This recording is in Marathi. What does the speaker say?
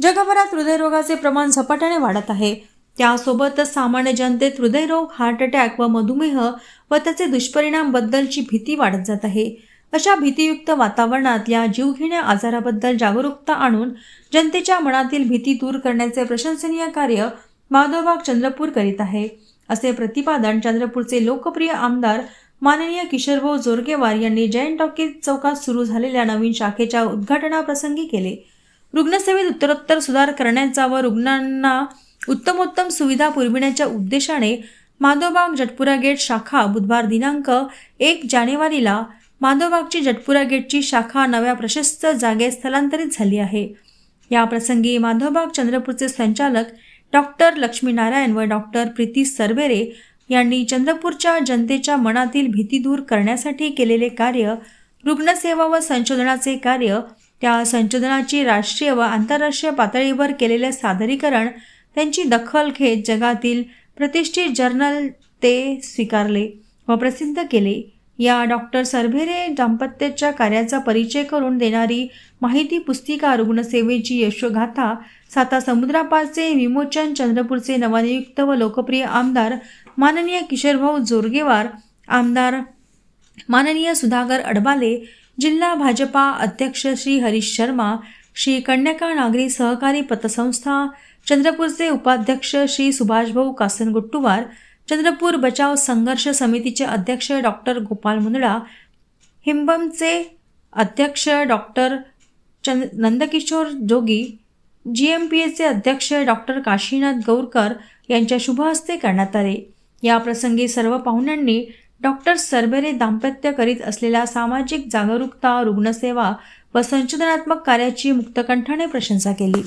जगभरात हृदयरोगाचे प्रमाण झपाट्याने वाढत आहे. त्यासोबतच सामान्य जनतेत हृदयरोग हार्ट अटॅक व मधुमेह व त्याचे दुष्परिणामबद्दलची भीती वाढत जात आहे. अशा भीतीयुक्त वातावरणात या जीवघेण्या आजाराबद्दल जागरूकता आणून जनतेच्या मनातील भीती दूर करण्याचे प्रशंसनीय कार्य माधवबाग चंद्रपूर करीत आहे. असे प्रतिपादन चंद्रपूरचे लोकप्रिय आमदार माननीय किशोरभाऊ जोरगेवार यांनी जैन टॉकीज चौकात सुरू झालेल्या नवीन शाखेच्या उद्घाटनाप्रसंगी केले. रुग्णसेवेत उत्तरोत्तर सुधार करण्याचा व रुग्णांना उत्तमोत्तम सुविधा पुरविण्याच्या उद्देशाने माधवबाग जटपुरा गेट शाखा बुधवार दिनांक एक जानेवारीला माधवबागची जटपुरा गेटची शाखा नव्या प्रशस्त जागेत स्थलांतरित झाली आहे. या प्रसंगी माधवबाग चंद्रपूरचे संचालक डॉक्टर लक्ष्मीनारायण व डॉक्टर प्रीती सरवेरे यांनी चंद्रपूरच्या जनतेच्या मनातील भीती दूर करण्यासाठी केलेले कार्य रुग्णसेवा व संशोधनाचे कार्य त्या संशोधनाची राष्ट्रीय व आंतरराष्ट्रीय पातळीवर केलेले सादरीकरण त्यांची दखल घेत जगातील प्रतिष्ठित जर्नल ते स्वीकारले व प्रसिद्ध केले. या डॉक्टर सरभेरे दाम्पत्याच्या कार्याचा परिचय करून देणारी माहिती पुस्तिका रुग्णसेवेची यशोगाथा साता समुद्रापारचे विमोचन चंद्रपूरचे नवनियुक्त व लोकप्रिय आमदार माननीय किशोरभाऊ जोरगेवार आमदार माननीय सुधाकर अडबाले जिल्हा भाजपा अध्यक्ष श्री हरीश शर्मा श्री कन्याका नागरी सहकारी पतसंस्था चंद्रपूरचे उपाध्यक्ष श्री सुभाषभाऊ कासनगुट्टुवार चंद्रपूर बचाव संघर्ष समितीचे अध्यक्ष डॉक्टर गोपाल मुंदडा हिंबमचे अध्यक्ष doctor Chand Nandkishor Jogi ji M P एचे अध्यक्ष डॉक्टर काशीनाथ गौरकर यांच्या शुभहस्ते करण्यात आले. या प्रसंगी सर्व पाहुण्यांनी डॉक्टर सरबेरे दाम्पत्य करीत असलेल्या सामाजिक जागरूकता रुग्णसेवा व संशोधनात्मक कार्याची मुक्तकंठाने प्रशंसा केली.